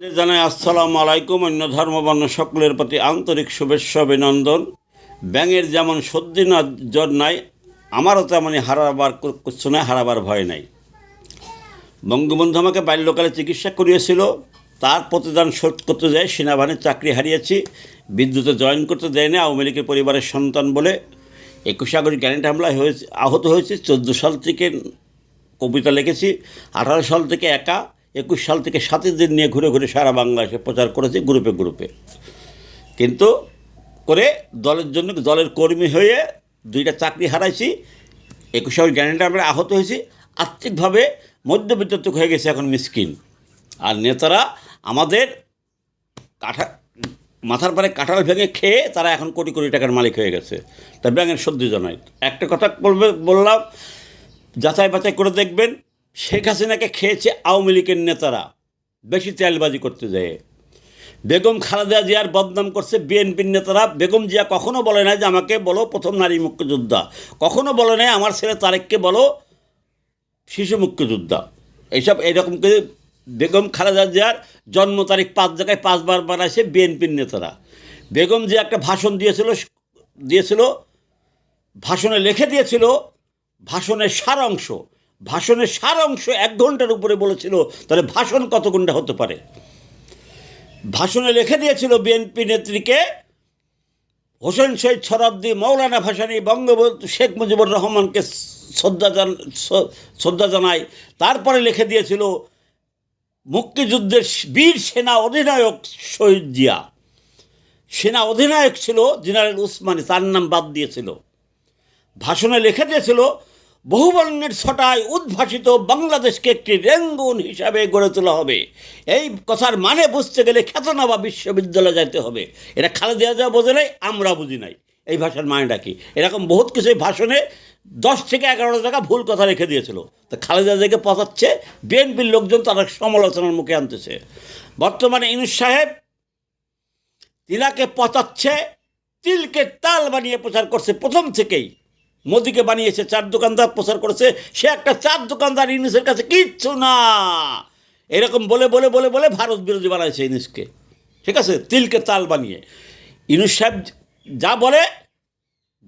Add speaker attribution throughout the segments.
Speaker 1: জানাই আসসালাম আলাইকুম, অন্য ধর্মবর্ণ সকলের প্রতি আন্তরিক শুভেচ্ছা, অভিনন্দন। ব্যাঙের যেমন সর্দি না, জ্বর নাই, আমারও তেমনই হারাবার কিছু নাই, হারাবার ভয় নাই। বঙ্গবন্ধু আমাকে বাল্যকালে চিকিৎসা করিয়েছিল। তার প্রতিদান শোধ করতে যায় সেনাবাহিনীর চাকরি হারিয়েছি, বিদ্যুতে জয়েন করতে দেয়নি আওয়ামী লীগের পরিবারের সন্তান বলে। একুশে আগস্ট গ্যারেন্ট হামলায় হয়েছে, আহত হয়েছে, চোদ্দ সাল থেকে কবিতা লিখেছি, আঠারো সাল থেকে একা। একুশ সাল থেকে সাতের দিন নিয়ে ঘুরে ঘুরে সারা বাংলাদেশে প্রচার করেছে গ্রুপে গ্রুপে। কিন্তু করে দলের জন্য দলের কর্মী হয়ে দুইটা চাকরি হারাইছি, একুশ আগস্ট গ্যারেন্টি আমরা আহত হয়েছি, আর্থিকভাবে মধ্যবিত্ত হয়ে গেছে এখন মিসকিন। আর নেতারা আমাদের কাঠা মাথার পরে কাঁঠাল ভেঙে খেয়ে তারা এখন কোটি কোটি টাকার মালিক হয়ে গেছে। তা ব্যাঙের সর্দি জানাই একটা কথা বলবে বললাম যাচাই বাছাই করে দেখবেন শেখ হাসিনাকে খেয়েছে আওয়ামী লীগের নেতারা। বেশি তেলবাজি করতে যায়। বেগম খালেদা জিয়ার বদনাম করছে বিএনপির নেতারা। বেগম জিয়া কখনো বলে নাই যে আমাকে বলো প্রথম নারী মুক্তিযোদ্ধা। কখনো বলে নাই আমার ছেলে তারেককে বলো শিশু মুক্তিযোদ্ধা। এইসব এইরকম করে বেগম খালেদা জিয়ার জন্ম তারিখ পাঁচ জায়গায় পাঁচবার বানাইছে বিএনপির নেতারা। বেগম জিয়া একটা ভাষণ দিয়েছিল দিয়েছিল, ভাষণে লিখে দিয়েছিল ভাষণের সার অংশ ভাষণের সার অংশ এক ঘণ্টার উপরে বলেছিল, তাহলে ভাষণ কত ঘণ্টা হতে পারে? ভাষণে লিখে দিয়েছিল বিএনপি নেত্রীকে, হোসেন শহীদ সরাদ্দি মৌলানা ভাসানী, বঙ্গবন্ধু শেখ মুজিবুর রহমানকে শ্রদ্ধা জান শ্রদ্ধা জানায়। তারপরে লিখে দিয়েছিল, মুক্তিযুদ্ধের বীর সেনা অধিনায়ক শহীদ জিয়া। সেনা অধিনায়ক ছিল জেনারেল উসমানী, তার নাম বাদ দিয়েছিল। ভাষণে লিখে দিয়েছিল বহুবর্ণের ছটায় উদ্ভাসিত বাংলাদেশকে একটি রেঙ্গুন হিসাবে গড়ে তোলা হবে। এই কথার মানে বুঝতে গেলে খ্যাতনামা বিশ্ববিদ্যালয়ে যাইতে হবে। এটা খালেদা যা বোঝে নাই, আমরা বুঝি নাই। এই ভাষার মানেটা কি? এরকম বহুত কিছু এই ভাষণে দশ থেকে এগারো টাকা ভুল কথা রেখে দিয়েছিল। তো খালেদা জিয়াকে পচাচ্ছে বিএনপির লোকজন তারা সমালোচনার মুখে আনতেছে। বর্তমানে ইনুস সাহেব তিলাকে পচাচ্ছে, তিলকে তাল বানিয়ে প্রচার করছে প্রথম থেকেই। মোদিকে বানিয়েছে, চার দোকানদার প্রচার করেছে, সে একটা চার দোকানদার ইউনিসের কাছে কিচ্ছু না। এরকম বলে বলে বলে বলে ভারত বিরোধী বানাইছে ইউনিসকে ঠিক আছে? তিলকে তাল বানিয়ে। ইউনুস সাহেব যা বলে,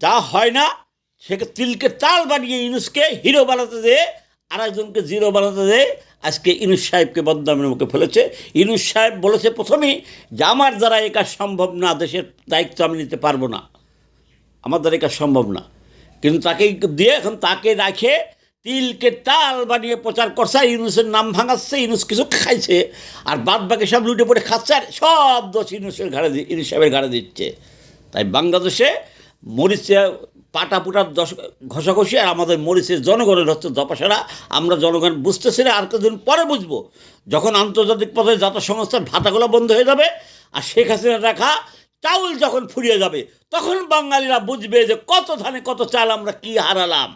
Speaker 1: যা হয় না সেকে তিলকে তাল বানিয়ে ইউনুসকে হিরো বানাতে দিয়ে আর একজনকে জিরো বানাতে দিয়ে আজকে ইনুস সাহেবকে বদনামের মুখে ফেলেছে। ইনুস সাহেব বলেছে, প্রথমেই যে আমার দ্বারা এ সম্ভব না, দেশের দায়িত্ব আমি নিতে পারব না। আমার দ্বারা এ সম্ভব না। কিন্তু তাকে দিয়ে এখন তাকে রাখে, তিলকে তাল বানিয়ে প্রচার করছে আর ইউনুসের নাম ভাঙাচ্ছে, ইউনুস কিছু খাইছে, আর বাদ বাকি সব লুটে পড়ে খাচ্ছে, আর সব দোষ ইউনুসের ঘাড়ে ইউনুস সাহেবের ঘাড়ে দিচ্ছে। তাই বাংলাদেশে মরিচে পাটা পুটার দশ, ঘষাঘষি, আর আমাদের মরিচের জনগণের হচ্ছে দপাসারা আমরা জনগণ বুঝতেছি না, আর কদিন পরে বুঝব। যখন আন্তর্জাতিক পর্যায়ে জাতীয় সংস্থার ভাতাগুলো বন্ধ হয়ে যাবে, আর শেখ হাসিনা রাখা চাউল যখন ফুরিয়ে যাবে, তখন বাঙালিরা বুঝবে যে কত ধানে কত চাল আমরা কি হারালাম।